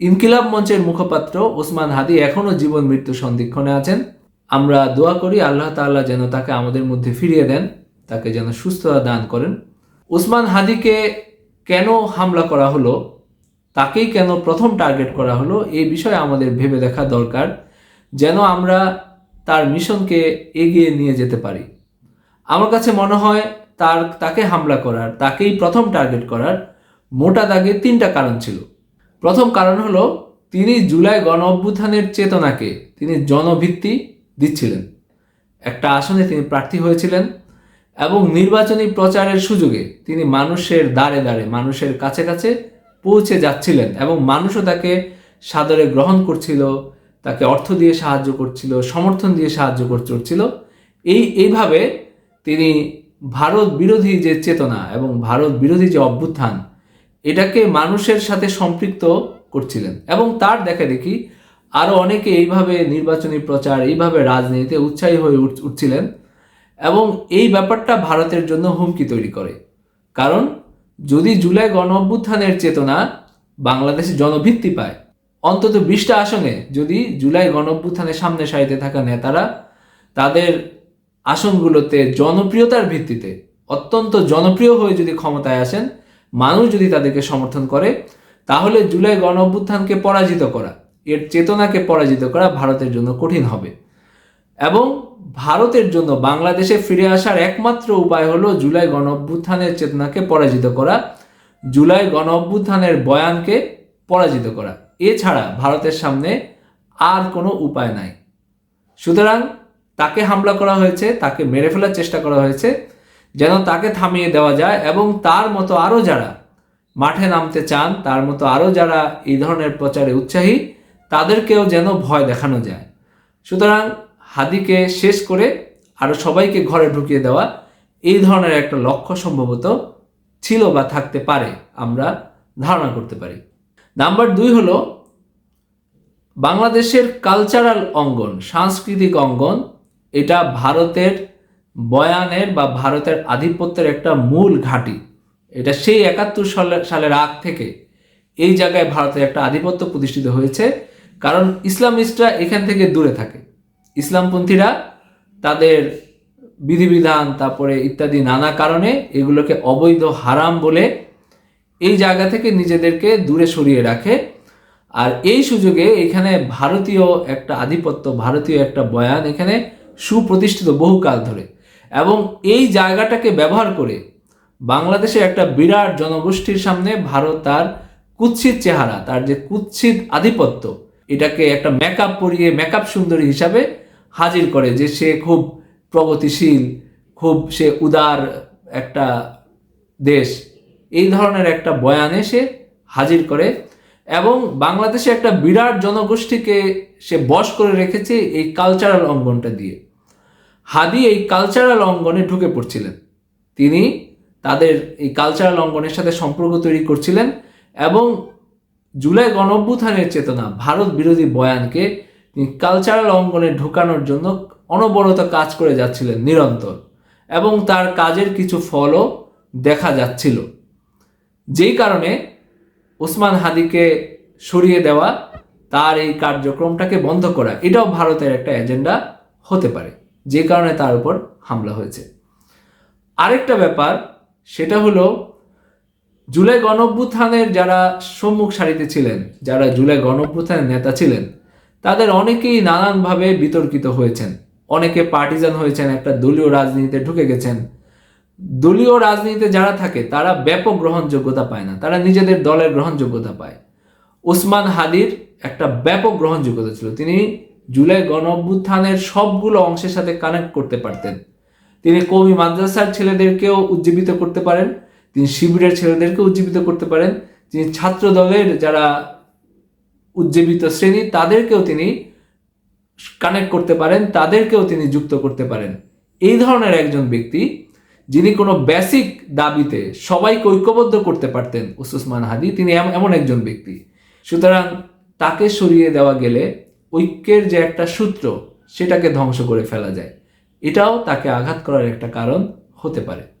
ইনকিলাব মঞ্চের মুখপাত্র ওসমান হাদি এখনও জীবন মৃত্যু সন্ধিক্ষণে আছেন। আমরা দোয়া করি আল্লাহ তাআলা যেন তাকে আমাদের মধ্যে ফিরিয়ে দেন, তাকে যেন সুস্থতা দান করেন। ওসমান হাদিকে কেন হামলা করা হলো, তাকেই কেন প্রথম টার্গেট করা হলো এই বিষয়ে আমাদের ভেবে দেখা দরকার, যেন আমরা তার মিশনকে এগিয়ে নিয়ে যেতে পারি। আমার কাছে মনে হয় তার, তাকে হামলা করার, তাকেই প্রথম টার্গেট করার মোটা দাগে তিনটা কারণ ছিল। প্রথম কারণ হলো, তিনি জুলাই গণ অভ্যুত্থানের চেতনাকে তিনি জনভিত্তি দিচ্ছিলেন। একটা আসনে তিনি প্রার্থী হয়েছিলেন এবং নির্বাচনী প্রচারের সুযোগে তিনি মানুষের দ্বারে দ্বারে, মানুষের কাছে কাছে পৌঁছে যাচ্ছিলেন এবং মানুষও তাকে সাদরে গ্রহণ করছিল, তাকে অর্থ দিয়ে সাহায্য করছিল, সমর্থন দিয়ে সাহায্য করছিল। এই, এইভাবে তিনি ভারত বিরোধী যে চেতনা এবং ভারত বিরোধী যে অভ্যুত্থান এটাকে মানুষের সাথে সম্পৃক্ত করছিলেন। এবং তার দেখা দেখি আরও অনেকে এইভাবে নির্বাচনী প্রচার, এইভাবে রাজনীতিতে উৎসাহী হয়ে উঠ- উঠছিলেন এবং এই ব্যাপারটা ভারতের জন্য হুমকি তৈরি করে। কারণ যদি জুলাই গণ অভ্যুত্থানের চেতনা বাংলাদেশে জনভিত্তি পায়, অন্তত বিশটা আসনে যদি জুলাই গণ অভ্যুত্থানের সামনে সারিতে থাকা নেতারা তাদের আসনগুলোতে জনপ্রিয়তার ভিত্তিতে, অত্যন্ত জনপ্রিয় হয়ে যদি ক্ষমতায় আসেন মানুষ যদি তাদেরকে সমর্থন করে, তাহলে জুলাই গণ অভ্যুত্থানকে পরাজিত করা, এর চেতনাকে পরাজিত করা ভারতের জন্য কঠিন হবে। এবং ভারতের জন্য বাংলাদেশে ফিরে আসার একমাত্র উপায় হলো জুলাই গণ অভ্যুত্থানের চেতনাকে পরাজিত করা, জুলাই গণ অভ্যুত্থানের বয়ানকে পরাজিত করা। এছাড়া ভারতের সামনে আর কোনো উপায় নাই। সুতরাং তাকে হামলা করা হয়েছে, তাকে মেরে ফেলার চেষ্টা করা হয়েছে। যেন তাকে থামিয়ে দেওয়া যায় এবং তার মতো আরও যারা মাঠে নামতে চান, তার মতো আরও যারা এই ধরনের প্রচারে উৎসাহী, তাদেরকেও যেন ভয় দেখানো যায়। সুতরাং হাদিকে শেষ করে আরও সবাইকে ঘরে ঢুকিয়ে দেওয়া এই ধরনের একটা লক্ষ্য সম্ভবত ছিল বা থাকতে পারে, আমরা ধারণা করতে পারি। নাম্বার দুই হলো বাংলাদেশের কালচারাল অঙ্গন, সাংস্কৃতিক অঙ্গন, এটা ভারতের বয়ানের বা ভারতের আধিপত্যের একটা মূল ঘাঁটি। এটা সেই একাত্তর সালের সালের আগ থেকে এই জায়গায় ভারতের একটা আধিপত্য প্রতিষ্ঠিত হয়েছে। কারণ ইসলামিস্টরা এখান থেকে দূরে থাকে। ইসলামপন্থীরা তাদের বিধিবিধান, তারপরে ইত্যাদি নানা কারণে এগুলোকে অবৈধ হারাম বলে এই জায়গা থেকে নিজেদেরকে দূরে সরিয়ে রাখে। আর এই সুযোগে এখানে ভারতীয় একটা আধিপত্য, ভারতীয় একটা বয়ান এখানে সুপ্রতিষ্ঠিত বহুকাল ধরে। এবং এই জায়গাটাকে ব্যবহার করে বাংলাদেশে একটা বিরাট জনগোষ্ঠীর সামনে ভারত তার কুৎসিত চেহারা, তার যে কুৎসিত আধিপত্য, এটাকে একটা মেকআপ পরিয়ে মেকআপ সুন্দরী হিসাবে হাজির করে যে সে খুব প্রগতিশীল, খুব সে উদার একটা দেশ। এই ধরনের একটা বয়ানে সে হাজির করে এবং বাংলাদেশে একটা বিরাট জনগোষ্ঠীকে সে বশ করে রেখেছে এই কালচারাল অঙ্গনটা দিয়ে। হাদি এই কালচারাল অঙ্গনে ঢুকে পড়ছিলেন। তিনি তাদের এই কালচারাল অঙ্গনের সাথে সম্পর্ক তৈরি করছিলেন এবং জুলাই গণঅভ্যুত্থানের চেতনা, ভারত বিরোধী বয়ানকে তিনি কালচারাল অঙ্গনে ঢোকানোর জন্য অনবরত কাজ করে যাচ্ছিলেন নিরন্তর এবং তার কাজের কিছু ফলও দেখা যাচ্ছিল। যেই কারণে ওসমান হাদিকে সরিয়ে দেওয়া, তার এই কার্যক্রমটাকে বন্ধ করা, এটাও ভারতের একটা এজেন্ডা হতে পারে। যে কারণে তার উপর হামলা হয়েছে। আরেকটা ব্যাপার, সেটা হলো জুলাই গণঅভ্যুত্থানের যারা সম্মুখ সারিতে ছিলেন, যারা জুলাই গণঅভ্যুত্থানের নেতা ছিলেন, তাদের অনেকেই নানানভাবে বিতর্কিত হয়েছেন। অনেকে পার্টিজান হয়েছেন, একটা দলীয় রাজনীতিতে ঢুকে গেছেন। দলীয় রাজনীতিতে যারা থাকে, তারা ব্যাপক গ্রহণযোগ্যতা পায় না। তারা নিজেদের দলের গ্রহণযোগ্যতা পায়। ওসমান হাদির একটা ব্যাপক গ্রহণযোগ্যতা ছিল। তিনি জুলাই গণ অভ্যুত্থানের সবগুলো অংশের সাথে কানেক্ট করতে পারতেন। তিনি কবি মাদ্রাসার ছেলেদেরকেও উজ্জীবিত করতে পারেন, তিনি শিবিরের ছেলেদেরকে উজ্জীবিত করতে পারেন, তিনি ছাত্র দলের যারা উজ্জীবিত শ্রেণি, তাদেরকেও তিনি কানেক্ট করতে পারেন, তাদেরকেও তিনি যুক্ত করতে পারেন। এই ধরনের একজন ব্যক্তি, যিনি কোনো বেসিক দাবিতে সবাইকে ঐক্যবদ্ধ করতে পারতেন উসমান হাদি, তিনি এম- এমন একজন ব্যক্তি। সুতরাং তাকে সরিয়ে দেওয়া গেলে ঐক্যের যে একটা সূত্র, সেটাকে ধ্বংস করে ফেলা যায়। এটাও তাকে আঘাত করার একটা কারণ হতে পারে।